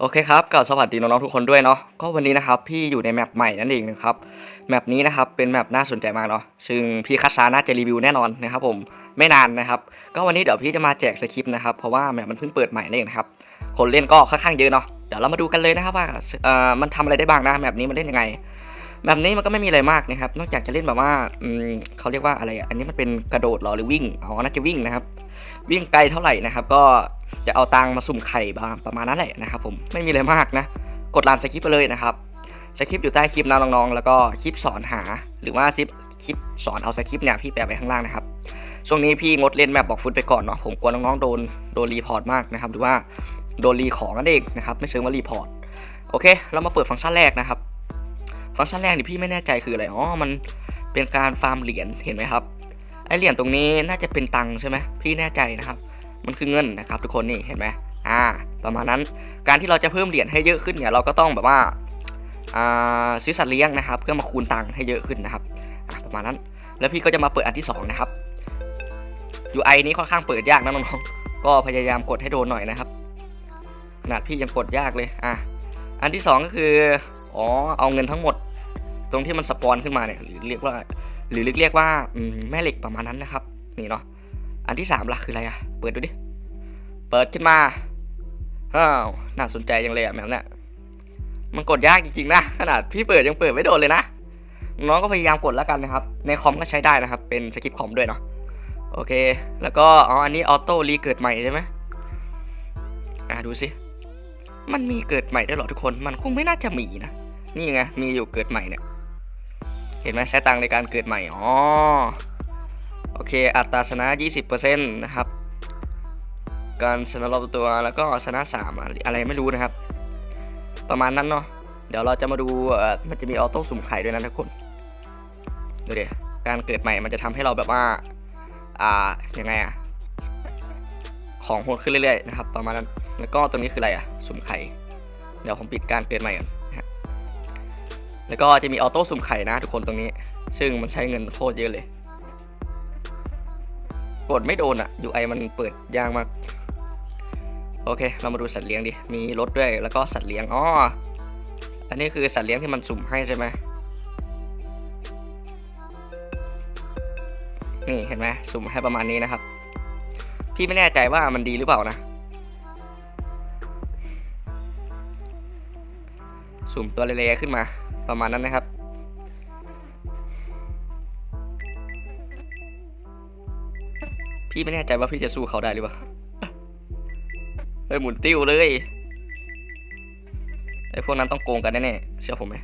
โอเคครับก็สวัสดีน้องๆทุกคนด้วยเนาะก็วันนี้นะครับพี่อยู่ในแมปใหม่นั่นเองนะครับแมปนี้นะครับเป็นแมปน่าสนใจมากเนาะซึ่งพี่คัชชาน่าจะรีวิวแน่นอนนะครับผมไม่นานนะครับ ก็วันนี้เดี๋ยวพี่จะมาแจกสคริปต์นะครับเพราะว่าแมปมันเพิ่งเปิดใหม่นั่นเองนะครับคนเล่นก็ค่อนข้างเยอะเนาะเดี๋ยวเรามาดูกันเลยนะครับว่าเอ่อมันทำอะไรได้บ้างนะแมปนี้มันเล่นยังไงแมปนี้มันก็ไม่มีอะไรมากนะครับนอกจากจะเล่นแบบว่าอืมเขาเรียกว่าอะไรอันนี้มันเป็นกระโดดหรอหรือวิ่งอ๋อน่าจะวิ่งนะครับวิ่งไกลเท่าไหร่นะครับ ก็ จะเอาตังมาสุ่มไข่บ้างประมาณนั้นแหละนะครับผมไม่มีอะไรมากนะ กดรันสคริปต์ไปเลยนะครับสคริปต์อยู่ใต้คลิปนะน้องๆแล้วก็คลิปสอนหา หรือว่าซิปคลิปสอนเอาสคริปต์เนี่ยพี่แปะไว้ข้างล่างนะครับช่วงนี้พี่งดเล่นแมปบอกฟุตไปก่อนเนาะผมกลัวน้องๆโดนโดนรีพอร์ตมากนะครับหรือว่าโดนรีของนั่นเองนะครับไม่เชิงว่ารีพอร์ตโอเค เรามาเปิดฟังก์ชันแรกนะครับ ฟังก์ชันแรกนี่พี่ไม่แน่ใจคืออะไรอ๋อมันเป็นการฟาร์มเหรียญเห็นไหมครับไอเหรียญตรงนี้น่าจะเป็นตังใช่ไหมพี่แน่ใจนะครับ มันคือเงินนะครับ ทุกคนนี่เห็นไหมอ่า ประมาณนั้นการที่เราจะเพิ่มเหรียญให้เยอะขึ้นเนี่ยเราก็ต้องแบบว่าอ่าซื้อสัตว์เลี้ยงนะครับเพื่อมาคูณตังค์ให้เยอะขึ้นนะครับอะประมาณนั้น แล้วพี่ก็จะมาเปิดอันที่สองนะครับ UI นี้ค่อนข้างเปิดยากนะน้องๆก็พยายามกดให้โดนหน่อยนะครับขนาดพี่ยังกดยากเลยอะอันที่สองก็คืออ๋อเอาเงินทั้งหมด ตรงที่มันสปอนขึ้นมาเนี่ยหรือเรียกว่า หรือเรียกว่าแม่เหล็กประมาณนั้นนะครับนี่เนาะ อันที่สามล่ะคืออะไรอะเปิดดูดิ เปิดขึ้นมาอ้าวน่าสนใจยังเลยอะแบบเนี้ยมันกดยากจริงๆนะ ขนาดพี่เปิดยังเปิดไม่โดนเลยนะ น้องก็พยายามกดแล้วกันนะครับ ในคอมก็ใช้ได้นะครับ เป็นสคริปต์คอมด้วยเนาะ โอเค แล้วก็อ๋ออันนี้ออโต้รีเกิดใหม่ใช่ไหมอะดูสิ มันมีเกิดใหม่ได้วยเหรอทุกคน มันคงไม่น่าจะมีนะ นี่ไง มีอยู่เกิดใหม่เนี่ย เห็นไหมใช้ตังในการเกิดใหม่ อ๋อ เคอัตราชนะ 20%นะครับ การชนะรอบตัวแล้วก็ชนะ3อะอะไรไม่รู้นะครับ ประมาณนั้นเนาะเดี๋ยวเราจะมาดูมันจะมีออโต้สุ่มไข่ด้วยนะทุกคนดูดิการเกิดใหม่มันจะทำให้เราแบบว่า อ่ายังไงอะของโหดขึ้นเรื่อยๆนะครับประมาณนั้นแล้วก็ตรงนี้คืออะไรอะสุ่มไข่ เดี๋ยวผมปิดการเกิดใหม่ก่อนแล้วก็จะมีออโต้สุ่มไข่นะทุกคนตรงนี้ ซึ่งมันใช้เงินโคตรเยอะเลย กดไม่โดนอะ UI มันเปิดยากมาก โอเค เรามาดูสัตว์เลี้ยงดิ มีรถด้วย แล้วก็สัตว์เลี้ยง อ๋อ อันนี้คือสัตว์เลี้ยงที่มันสุ่มให้ใช่ไหมนี่เห็นไหมสุ่มให้ประมาณนี้นะครับ พี่ไม่แน่ใจว่ามันดีหรือเปล่านะ สุ่มตัวเละๆขึ้นมาประมาณนั้นนะครับ พี่ไม่แน่ใจว่าพี่จะสู้เขาได้หรือเปล่าเฮ้ยหมุนติ้วเลยไอ้พวกนั้นต้องโกงกันแน่ๆเชื่อผมไหม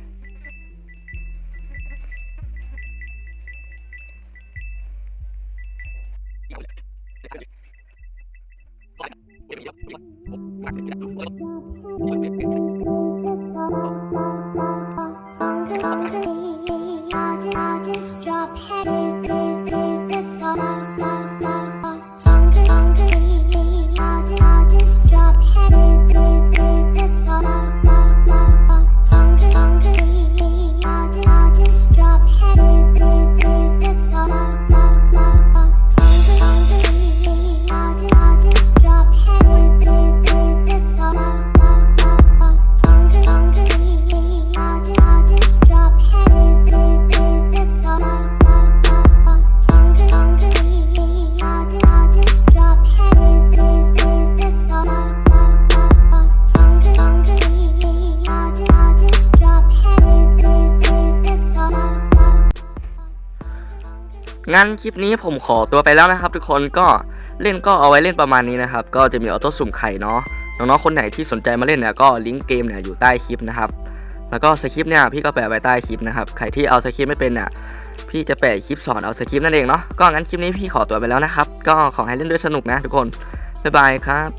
งั้นคลิปนี้ผมขอตัวไปแล้วนะครับ ทุกคนก็เล่นก็เอาไว้เล่นประมาณนี้นะครับ ก็จะมีออโต้สุ่มไข่เนาะน้องๆคนไหนที่สนใจมาเล่นเนี่ยก็ลิงก์เกมเนี่ยอยู่ใต้คลิปนะครับ แล้วก็สคริปต์เนี่ยพี่ก็แปะไว้ใต้คลิปนะครับใครที่เอาสคริปต์ไม่เป็นเนี่ยพี่จะแปะคลิปสอนเอาสคริปต์นั่นเองเนาะก็งั้นคลิปนี้พี่ขอตัวไปแล้วนะครับ ก็ขอให้เล่นด้วยสนุกนะทุกคนบ๊ายบายครับ